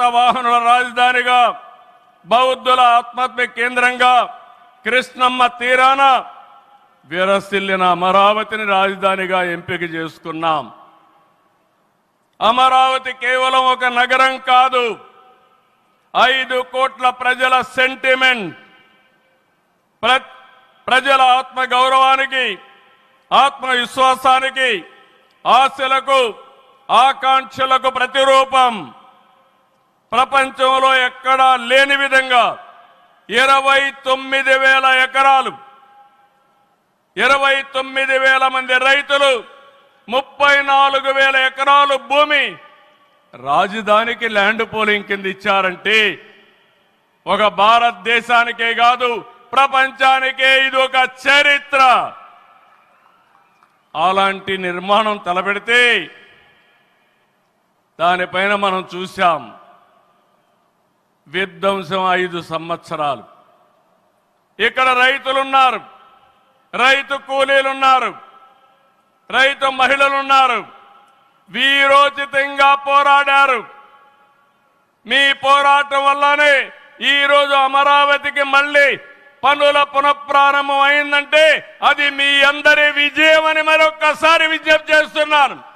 వాహనుల రాజధానిగా బౌద్ధుల ఆత్మత్మ కేంద్రంగా కృష్ణమ్మ తీరాన విరసిల్లిన అమరావతిని రాజధానిగా ఎంపిక చేసుకున్నాం. అమరావతి కేవలం ఒక నగరం కాదు ఐదు కోట్ల ప్రజల సెంటిమెంట్. ప్ర- ప్రజల ఆత్మ గౌరవానికి ఆత్మవిశ్వాసానికి ఆశలకు ఆకాంక్షలకు ప్రతిరూపం. ప్రపంచంలో ఎక్కడా లేని విధంగా ఇరవై తొమ్మిది వేల ఎకరాలు ఇరవై తొమ్మిది వేల మంది రైతులు ముప్పై నాలుగు వేల ఎకరాలు భూమి రాజధానికి ల్యాండ్ పోలింగ్ కింద ఇచ్చారంటే ఒక భారతదేశానికే కాదు ప్రపంచానికే ఇది ఒక చరిత్ర. అలాంటి నిర్మాణం తలపెడితే దానిపైన మనం చూశాం. విధ్వంసం ఐదు సంవత్సరాలు. ఇక్కడ రైతులున్నారు. రైతు కూలీలున్నారు. రైతు మహిళలున్నారు. వీరోచితంగా పోరాడారు. మీ పోరాటం వల్లనే ఈరోజు అమరావతికి మళ్ళీ పనుల పునఃప్రారంభం అయిందంటే అది మీ అందరి విజయం అని మరొక్కసారి విజ్ఞప్తి చేస్తున్నాను.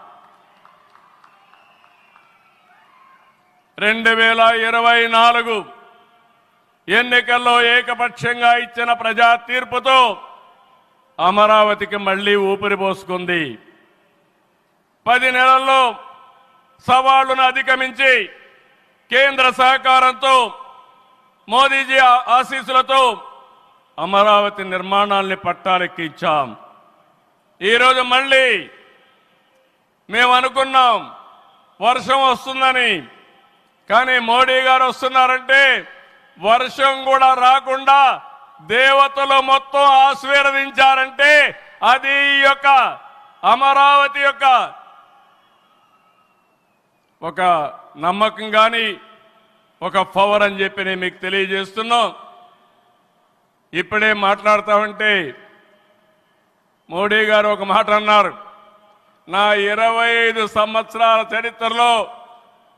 రెండు వేల ఇరవై నాలుగు ఎన్నికల్లో ఏకపక్షంగా ఇచ్చిన ప్రజా తీర్పుతో అమరావతికి మళ్ళీ ఊపిరి పోసుకుంది. పది నెలల్లో సవాళ్ళను అధిగమించి కేంద్ర సహకారంతో మోదీజీ ఆ- ఆశీస్సులతో అమరావతి నిర్మాణాన్ని పట్టాలెక్కించాం ఈరోజు మళ్ళీ మేము అనుకున్నాం వర్షం వస్తుందని కానీ మోడీ గారు వస్తున్నారంటే వర్షం కూడా రాకుండా దేవతలు మొత్తం ఆశీర్వదించారంటే అది ఈ యొక్క అమరావతి యొక్క ఒక నమ్మకం కానీ ఒక పవర్ అని చెప్పి నేను మీకు తెలియజేస్తున్నాం. ఇప్పుడే మాట్లాడుతా ఉంటే మోడీ గారు ఒక మాట అన్నారు. నా ఇరవై ఐదు సంవత్సరాల చరిత్రలో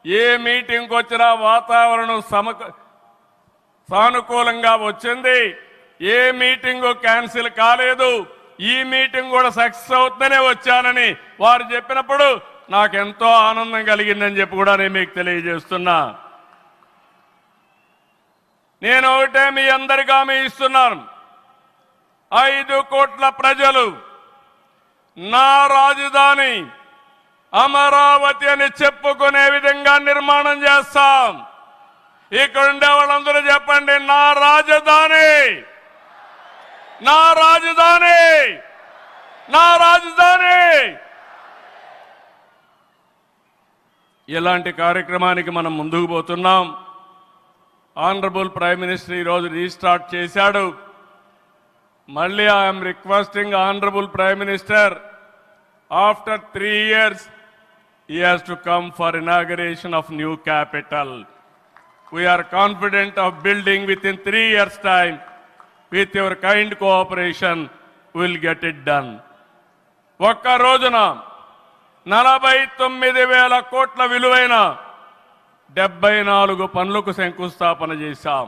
ఏ మీటింగ్కి వచ్చినా వాతావరణం సమక సానుకూలంగా వచ్చింది. ఏ మీటింగ్ క్యాన్సిల్ కాలేదు. ఈ మీటింగ్ కూడా సక్సెస్ అవుతుందనే వచ్చానని వారు చెప్పినప్పుడు నాకెంతో ఆనందం కలిగిందని చెప్పి కూడా నేను మీకు తెలియజేస్తున్నా. నేను ఒకటే మీ అందరికీ హామీ ఇస్తున్నాను. ఐదు కోట్ల ప్రజలు నా రాజధాని అమరావతి అని చెప్పుకునే విధంగా నిర్మాణం చేస్తాం. ఇక్కడ ఉండే వాళ్ళందరూ చెప్పండి నా రాజధాని! నా రాజధాని! నా రాజధాని! ఇలాంటి కార్యక్రమానికి మనం ముందుకు పోతున్నాం. ఆనరబుల్ ప్రైమ్ మినిస్టర్ ఈరోజు రీస్టార్ట్ చేశాడు. మళ్ళీ I'm requesting honourable prime minister after three years he has to come for inauguration of new capital. We are confident of building within three years' time. With your kind cooperation, we'll get it done. ఒక్క రోజున నలభై తొమ్మిది వేల కోట్ల విలువైన డెబ్బై నాలుగు పనులకు శంకుస్థాపన చేశాం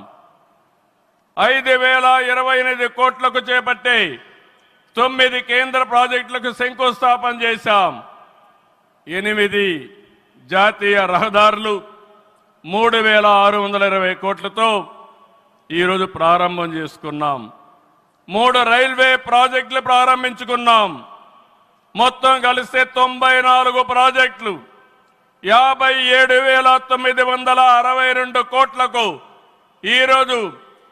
ఐదు వేల ఇరవై ఎనిమిది కోట్లకు చేపట్టి తొమ్మిది కేంద్ర ప్రాజెక్టులకు శంకుస్థాపన చేశాం ఎనిమిది జాతీయ రహదారులు మూడు వేల ఆరు వందల ఇరవై కోట్లతో ఈరోజు ప్రారంభం చేసుకున్నాం. మూడు రైల్వే ప్రాజెక్టులు ప్రారంభించుకున్నాం. మొత్తం కలిస్తే తొంభై నాలుగు ప్రాజెక్టులు యాభై ఏడు వేల తొమ్మిది వందల అరవై రెండు కోట్లకు ఈరోజు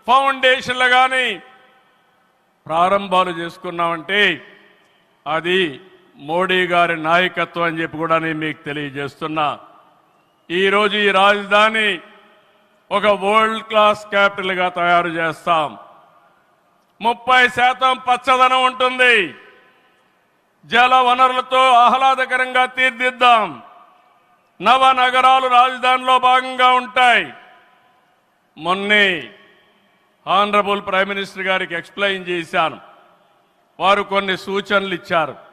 ఫౌండేషన్లు కానీ ప్రారంభాలు చేసుకున్నామంటే అది మోడీ గారి నాయకత్వం అని చెప్పి కూడా నేను మీకు తెలియజేస్తున్నా. ఈరోజు ఈ రాజధాని ఒక వరల్డ్ క్లాస్ క్యాపిటల్గా తయారు చేస్తాం. ముప్పై శాతం పచ్చదనం ఉంటుంది. జల వనరులతో ఆహ్లాదకరంగా తీర్దిద్దాం. నవ నగరాలు రాజధానిలో భాగంగా ఉంటాయి. మొన్నే ఆనరబుల్ ప్రైమ్ మినిస్టర్ గారికి ఎక్స్ప్లెయిన్ చేశాను. వారు కొన్ని సూచనలు ఇచ్చారు.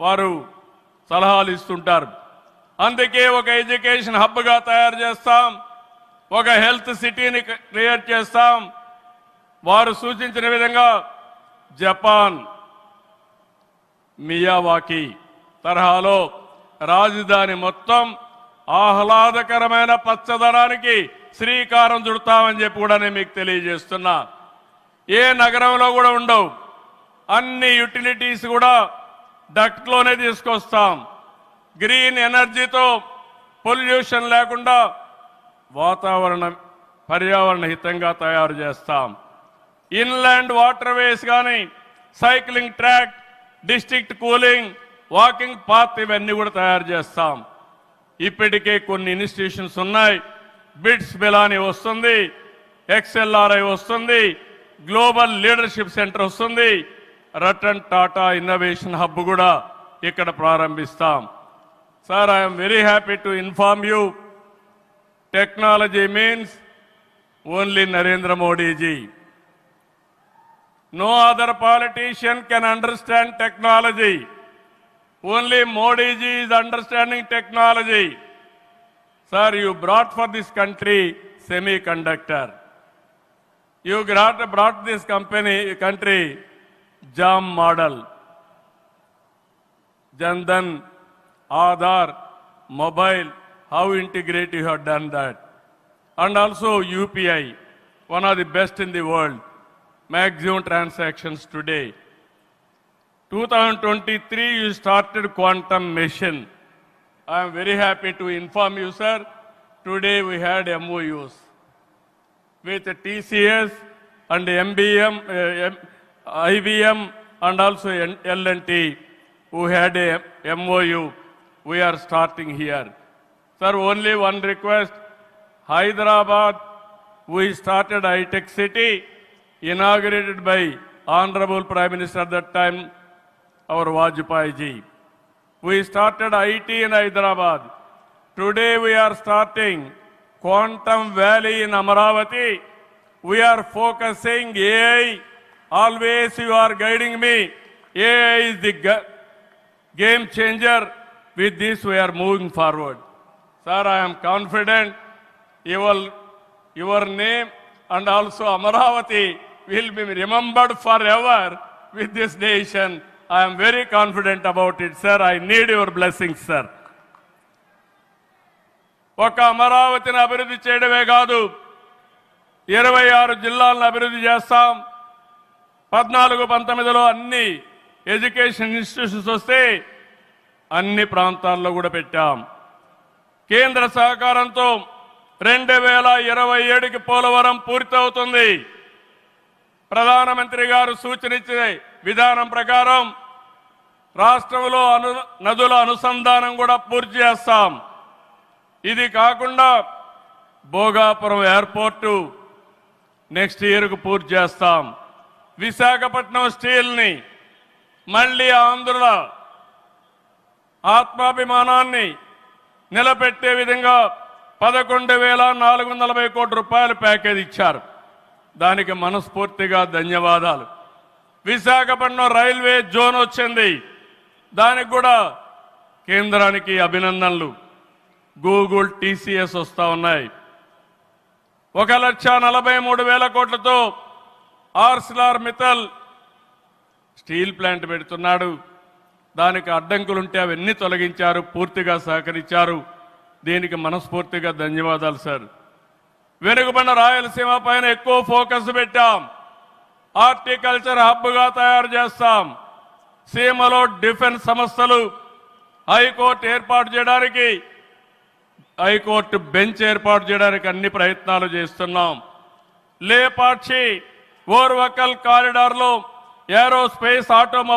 వారు సలహాలు ఇస్తుంటారు. అందుకే ఒక ఎడ్యుకేషన్ హబ్గా తయారు చేస్తాం. ఒక హెల్త్ సిటీని క్రియేట్ చేస్తాం. వారు సూచించిన విధంగా జపాన్ మియావాకి తరహాలో రాజధాని మొత్తం ఆహ్లాదకరమైన పచ్చదనానికి శ్రీకారం చుడతామని చెప్పి కూడా నేను మీకు తెలియజేస్తున్నా. ఏ నగరంలో కూడా ఉండవు. అన్ని యుటిలిటీస్ కూడా డక్ట్లోనే తీసుకొస్తాం. గ్రీన్ ఎనర్జీతో పొల్యూషన్ లేకుండా వాతావరణం పర్యావరణ హితంగా తయారు చేస్తాం. ఇన్లాండ్ వాటర్ వేస్ కానీ cycling track district cooling walking path ఇవన్నీ కూడా తయారు చేస్తాం. ఇప్పటికే కొన్ని ఇన్స్టిట్యూషన్స్ ఉన్నాయి. బిట్స్ బిలాని వస్తుంది ఎక్స్ఎల్ఆర్ఐ వస్తుంది గ్లోబల్ లీడర్షిప్ సెంటర్ వస్తుంది రటన్ టాటా ఇన్నోవేషన్ హబ్ కూడా ఇక్కడ ప్రారంభిస్తాం. Sir I'm very happy to inform you technology means only Narendra Modiji no other politician can understand technology only Modiji is understanding technology sir you brought for this country semiconductor you got brought this company country JAM model. Jandan, Aadhaar, mobile, how integrate you have done that. And also UPI, one of the best in the world. Maximum transactions today. 2023, you started quantum mission. I am very happy to inform you, sir. Today we had MOUs with TCS and MBM, IBM and also N- L&T who had a MOU. We are starting here. Sir, only one request. Hyderabad, we started high-tech city inaugurated by Honorable Prime Minister at that time, our Vajpayee ji. We started IT in Hyderabad. Today we are starting Quantum Valley in Amaravati. We are focusing AI. Always you are guiding me AI is the game changer with this we're moving forward sir I'm confident your your name and also Amaravati will be remembered for ever with this nation I'm very confident about it sir I need your blessings sir ఒక అమరావతిని అభివృద్ధి చేయడమే కాదు ఇరవై ఆరు జిల్లాలను అభివృద్ధి చేస్తాం పద్నాలుగు పంతొమ్మిదిలో అన్ని ఎడ్యుకేషన్ ఇన్స్టిట్యూషన్స్ వస్తే అన్ని ప్రాంతాల్లో కూడా పెట్టాం. కేంద్ర సహకారంతో రెండు వేల ఇరవై ఏడుకి పోలవరం పూర్తవుతుంది. ప్రధానమంత్రి గారు సూచనిచ్చే విధానం ప్రకారం రాష్ట్రంలో అను నదుల అనుసంధానం కూడా పూర్తి చేస్తాం. ఇది కాకుండా భోగాపురం ఎయిర్పోర్టు నెక్స్ట్ ఇయర్కు పూర్తి చేస్తాం. విశాఖపట్నం స్టీల్ని మళ్ళీ ఆంధ్రుల ఆత్మాభిమానాన్ని నిలబెట్టే విధంగా పదకొండు వేల నాలుగు వందల నలభై కోట్ల రూపాయల ప్యాకేజ్ ఇచ్చారు. దానికి మనస్ఫూర్తిగా ధన్యవాదాలు. విశాఖపట్నం రైల్వే జోన్ వచ్చింది. దానికి కూడా కేంద్రానికి అభినందనలు. గూగుల్ టీసీఎస్ వస్తూ ఉన్నాయి. ఒక లక్ష నలభై మూడు వేల కోట్లతో ఆర్సిలార్ మితల్ స్టీల్ ప్లాంట్ పెడుతున్నాడు. దానికి అడ్డంకులుంటే అవన్నీ తొలగించారు పూర్తిగా సహకరించారు. దీనికి మనస్ఫూర్తిగా ధన్యవాదాలు సార్. వెనుకబడిన రాయలసీమ పైన ఎక్కువ ఫోకస్ పెట్టాం. హార్టికల్చర్ హబ్గా తయారు చేస్తాం. సీమలో డిఫెన్స్ సంస్థలు హైకోర్టు ఏర్పాటు చేయడానికి హైకోర్టు బెంచ్ ఏర్పాటు చేయడానికి అన్ని ప్రయత్నాలు చేస్తున్నాం. లేపాక్షి ఓర్వకల్ కారిడార్లో ఏరోస్పేస్ ఆటోమొబైల్